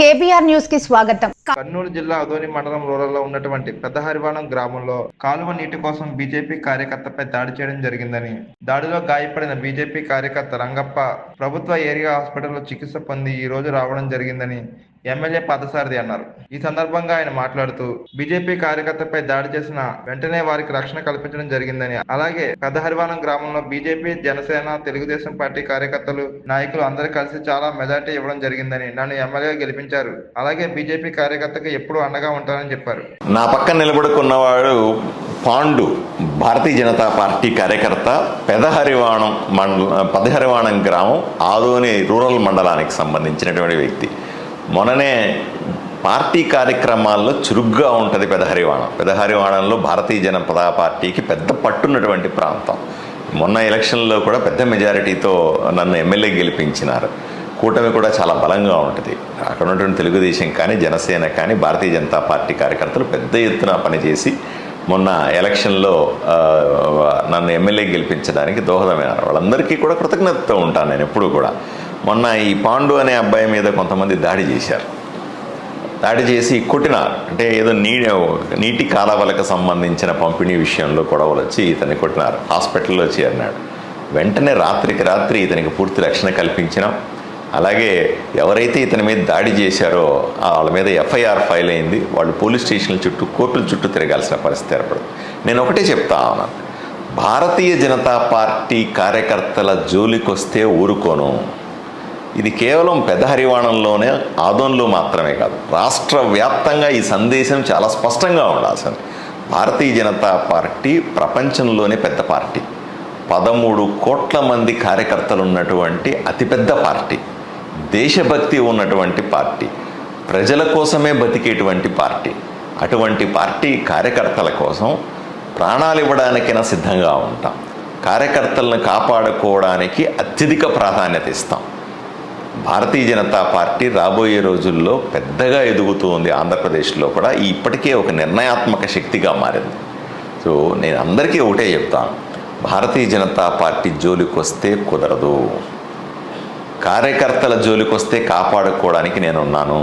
KBR న్యూస్కి స్వాగతం. కర్నూలు జిల్లా అదోని మండలం రూరల్లో ఉన్నటువంటి పెద్దహరివాణం గ్రామంలో కాలువ నీటి కోసం బీజేపీ కార్యకర్తపై దాడి చేయడం జరిగిందని దాడిలో గాయపడిన బీజేపీ కార్యకర్త రంగప్ప ప్రభుత్వ ఏరియా హాస్పిటల్లో చికిత్స పొంది ఈ రోజు రావడం జరిగిందని ఎమ్మెల్యే పాదసారథి అన్నారు. ఈ సందర్భంగా ఆయన మాట్లాడుతూ బీజేపీ కార్యకర్తపై దాడి చేసిన వెంటనే వారికి రక్షణ కల్పించడం జరిగిందని అలాగే పెద్దహరివాణం గ్రామంలో బీజేపీ జనసేన తెలుగుదేశం పార్టీ కార్యకర్తలు నాయకులు అందరూ కలిసి చాలా మెజార్టీ ఇవ్వడం జరిగిందని నన్ను ఎమ్మెల్యే గెలిపించారు. అలాగే బీజేపీ కార్యకర్తకు ఎప్పుడూ అండగా ఉంటానని చెప్పారు. నా పక్కన నిలబడుకున్నవాడు పాండు భారతీయ జనతా పార్టీ కార్యకర్త పెదహరివాణం మండల పెదహరివాణం గ్రామం ఆదోని రూరల్ మండలానికి సంబంధించినటువంటి వ్యక్తి. మొన్ననే పార్టీ కార్యక్రమాల్లో చురుగ్గా ఉంటుంది పెదహరివాణం. పెదహరివాణంలో భారతీయ జనతా పార్టీకి పెద్ద పట్టున్నటువంటి ప్రాంతం. మొన్న ఎలక్షన్లో కూడా పెద్ద మెజారిటీతో నన్ను ఎమ్మెల్యే గెలిపించినారు. కూటమి కూడా చాలా బలంగా ఉంటుంది. అక్కడ ఉన్నటువంటి తెలుగుదేశం కానీ జనసేన కానీ భారతీయ జనతా పార్టీ కార్యకర్తలు పెద్ద ఎత్తున పనిచేసి మొన్న ఎలక్షన్లో నన్ను ఎమ్మెల్యే గెలిపించడానికి దోహదమైనారు. వాళ్ళందరికీ కూడా కృతజ్ఞతతో ఉంటాను నేను ఎప్పుడు కూడా. మొన్న ఈ పాండు అనే అబ్బాయి మీద కొంతమంది దాడి చేశారు. దాడి చేసి కొట్టినారు అంటే ఏదో నీ నీటి కాలవలకు సంబంధించిన పంపిణీ విషయంలో గొడవలు వచ్చి ఇతన్ని కొట్టినారు. హాస్పిటల్లో చేరినాడు. వెంటనే రాత్రికి రాత్రి ఇతనికి పూర్తి రక్షణ కల్పించినాం. అలాగే ఎవరైతే ఇతని మీద దాడి చేశారో వాళ్ళ మీద ఎఫ్ఐఆర్ ఫైల్ అయింది. వాళ్ళు పోలీస్ స్టేషన్ల చుట్టూ కోర్టుల చుట్టూ తిరగాల్సిన పరిస్థితి ఏర్పడింది. నేను ఒకటే చెప్తా ఉన్నాను భారతీయ జనతా పార్టీ కార్యకర్తల జోలికొస్తే ఊరుకోను. ఇది కేవలం పెద్ద హరివాణంలోనే ఆదోన్లు మాత్రమే కాదు. రాష్ట్ర వ్యాప్తంగా ఈ సందేశం చాలా స్పష్టంగా ఉండాల్సింది భారతీయ జనతా పార్టీ ప్రపంచంలోనే పెద్ద పార్టీ. పదమూడు కోట్ల మంది కార్యకర్తలు ఉన్నటువంటి అతిపెద్ద పార్టీ. దేశభక్తి ఉన్నటువంటి పార్టీ. ప్రజల కోసమే బతికేటువంటి పార్టీ. అటువంటి పార్టీ కార్యకర్తల కోసం ప్రాణాలు ఇవ్వడానికైనా సిద్ధంగా ఉంటాం. కార్యకర్తలను కాపాడుకోవడానికి అత్యధిక ప్రాధాన్యత ఇస్తాం. భారతీయ జనతా పార్టీ రాబోయే రోజుల్లో పెద్దగా ఎదుగుతుంది ఆంధ్రప్రదేశ్లో కూడా. ఇప్పటికే ఒక నిర్ణయాత్మక శక్తిగా మారింది. సో నేను అందరికీ ఒకటే చెప్తాను భారతీయ జనతా పార్టీ జోలికి వస్తే కుదరదు. కార్యకర్తల జోలికి వస్తే కాపాడుకోవడానికి నేను ఉన్నాను.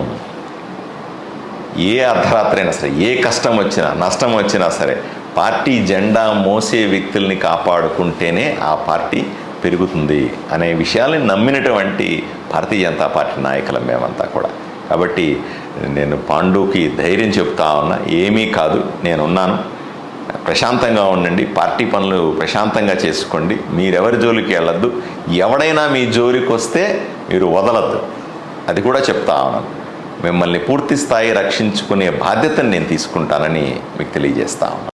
ఏ అర్ధరాత్రి అయినా సరే ఏ కష్టం వచ్చినా నష్టం వచ్చినా సరే పార్టీ జెండా మోసే వ్యక్తుల్ని కాపాడుకుంటేనే ఆ పార్టీ పెరుగుతుంది అనే విషయాల్ని నమ్మినటువంటి భారతీయ జనతా పార్టీ నాయకులం మేమంతా కూడా. కాబట్టి నేను పాండుకి ధైర్యం చెప్తా ఉన్నా. ఏమీ కాదు నేనున్నాను. ప్రశాంతంగా ఉండండి పార్టీ పనులు ప్రశాంతంగా చేసుకోండి. మీరెవరి జోలికి వెళ్ళొద్దు. ఎవడైనా మీ జోలికి వస్తే మీరు వదలద్దు. అది కూడా చెప్తా ఉన్నాను మిమ్మల్ని పూర్తి స్థాయి రక్షించుకునే బాధ్యతను నేను తీసుకుంటానని మీకు తెలియజేస్తా ఉన్నాను